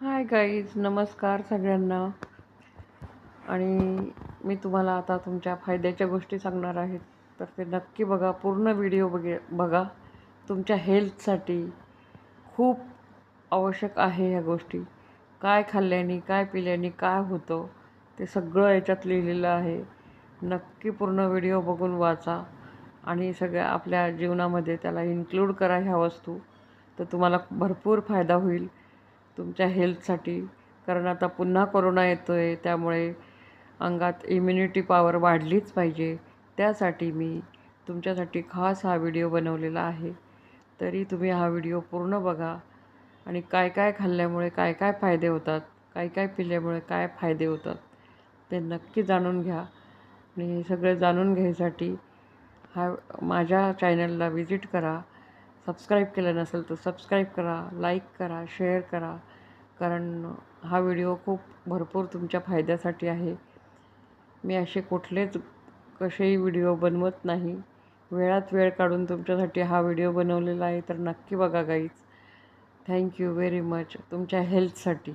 Hi guys नमस्कार सगळ्यांना. आणि मी तुम्हाला आता तुमच्या फायद्याच्या गोष्टी सांगणार आहेत तर ते नक्की बघा पूर्ण व्हिडिओ बघे बघा. तुमच्या हेल्थसाठी खूप आवश्यक आहे ह्या गोष्टी. काय खाल्ल्याने काय पिल्याने काय होतं ते सगळं याच्यात लिहिलेलं आहे. नक्की पूर्ण व्हिडिओ बघून वाचा. आणि सगळ्या आपल्या जीवनामध्ये त्याला इन्क्लूड करा ह्या वस्तू. तर तुम्हाला भरपूर फायदा होईल. तुमच्या हेल्थसाठी कारण आता पुन्हा कोरोना येतो आहे त्यामुळे अंगात इम्युनिटी पॉवर वाढलीच पाहिजे. त्यासाठी मी तुमच्यासाठी खास हा व्हिडिओ बनवलेला आहे. तरी तुम्ही हा व्हिडिओ पूर्ण बघा. आणि काय काय खाल्ल्यामुळे काय काय फायदे होतात काय काय पिल्यामुळे काय फायदे होतात ते नक्की जाणून घ्या. आणि हे सगळं जाणून घ्यायसाठी हा माझ्या चॅनलला व्हिजिट करा. सबस्क्राईब केलं नसेल तर सबस्क्राईब करा लाईक करा शेअर करा. कारण हा व्हिडिओ खूप भरपूर तुमच्या फायद्यासाठी आहे. मी असे कुठलेच कसेही व्हिडिओ बनवत नाही. वेळात वेळ काढून तुमच्यासाठी हा व्हिडिओ बनवलेला आहे तर नक्की बघा गाईज थँक्यू व्हेरी मच तुमच्या हेल्थसाठी